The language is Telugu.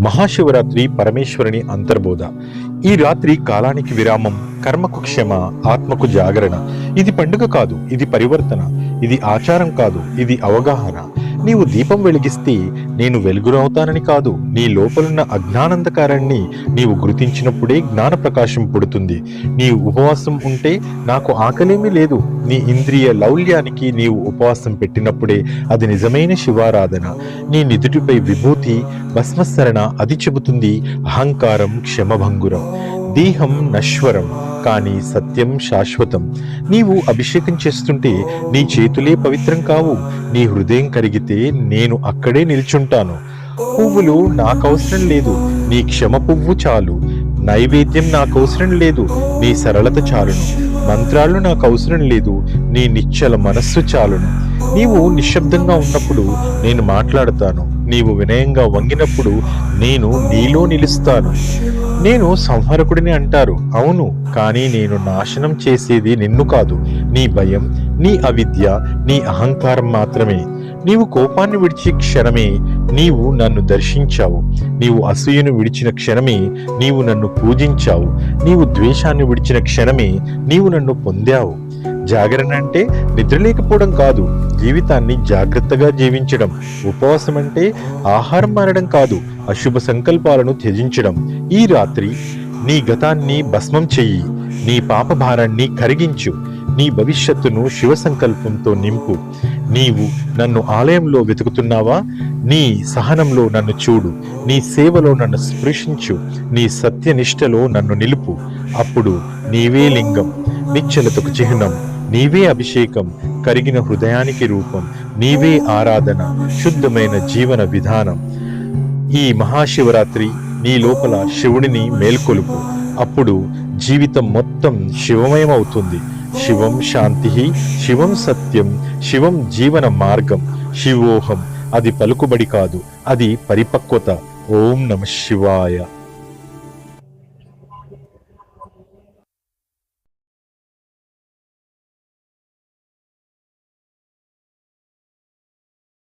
మహాశివరాత్రి పరమేశ్వరుని అంతర్బోధ. ఈ రాత్రి కాలానికి విరామం కర్మకు క్షమ ఆత్మకు జాగరణ. ఇది పండుగ కాదు ఇది పరివర్తన. ఇది ఆచారం కాదు ఇది అవగాహన. నీవు దీపం వెలిగిస్తే నేను వెలుగురవుతానని కాదు నీ లోపలున్న అజ్ఞానంధకారాన్ని నీవు గుర్తించినప్పుడే జ్ఞాన ప్రకాశం పుడుతుంది. నీ ఉపవాసం ఉంటే నాకు ఆకలేమీ లేదు. నీ ఇంద్రియ లౌల్యానికి నీవు ఉపవాసం పెట్టినప్పుడే అది నిజమైన శివారాధన. నీ నిదుటిపై విభూతి భస్మసరణ అది చెబుతుంది అహంకారం క్షమభంగురం. దేహం నశ్వరం. కానీ సత్యం శాశ్వతం. నీవు అభిషేకం చేస్తుంటే నీ చేతులే పవిత్రం కావు. నీ హృదయం కరిగితే నేను అక్కడే నిల్చుంటాను. పువ్వులు నాకవసరం లేదు. నీ క్షమ పువ్వు చాలు. నైవేద్యం నాకవసరం లేదు. నీ సరళత చాలును. మంత్రాలు నాకు అవసరం లేదు. నీ నిశ్చల మనస్సు చాలును. నీవు నిశ్శబ్దంగా ఉన్నప్పుడు నేను మాట్లాడతాను. నీవు వినయంగా వంగినప్పుడు నేను నీలో నిలుస్తాను. నేను సంహరకుడిని అంటారు. అవును కానీ నేను నాశనం చేసేది నిన్ను కాదు. నీ భయం నీ అవిద్య నీ అహంకారం మాత్రమే. నీవు కోపాన్ని విడిచే క్షణమే నీవు నన్ను దర్శించావు. నీవు అసూయను విడిచిన క్షణమే నీవు నన్ను పూజించావు. నీవు ద్వేషాన్ని విడిచిన క్షణమే నీవు నన్ను పొందావు. జాగరణ అంటే నిద్ర లేకపోవడం కాదు జీవితాన్ని జాగ్రత్తగా జీవించడం. ఉపవాసం అంటే ఆహారం మారడం కాదు అశుభ సంకల్పాలను త్యజించడం. ఈ రాత్రి నీ గతాన్ని భస్మం చెయ్యి నీ పాప భారాన్ని కరిగించు నీ భవిష్యత్తును శివ సంకల్పంతో నింపు. నీవు నన్ను ఆలయంలో వెతుకుతున్నావా? నీ సహనంలో నన్ను చూడు నీ సేవలో నన్ను స్పృశించు నీ సత్యనిష్టలో నన్ను నిలుపు. అప్పుడు నీవే లింగం నిశ్చలతకు చిహ్నం. నీవే అభిషేకం కరిగిన హృదయానికి రూపం నీవే ఆరాధన శుద్ధమైన జీవన విధానం. ఈ మహాశివరాత్రి నీ లోపల శివుడిని మేల్కొలుపు. అప్పుడు జీవితం మొత్తం శివమయం అవుతుంది శివం శాంతి శివం సత్యం శివం జీవన మార్గం. శివోహం అది పలుకుబడి కాదు అది పరిపక్వత. ఓం నమ శివాయ.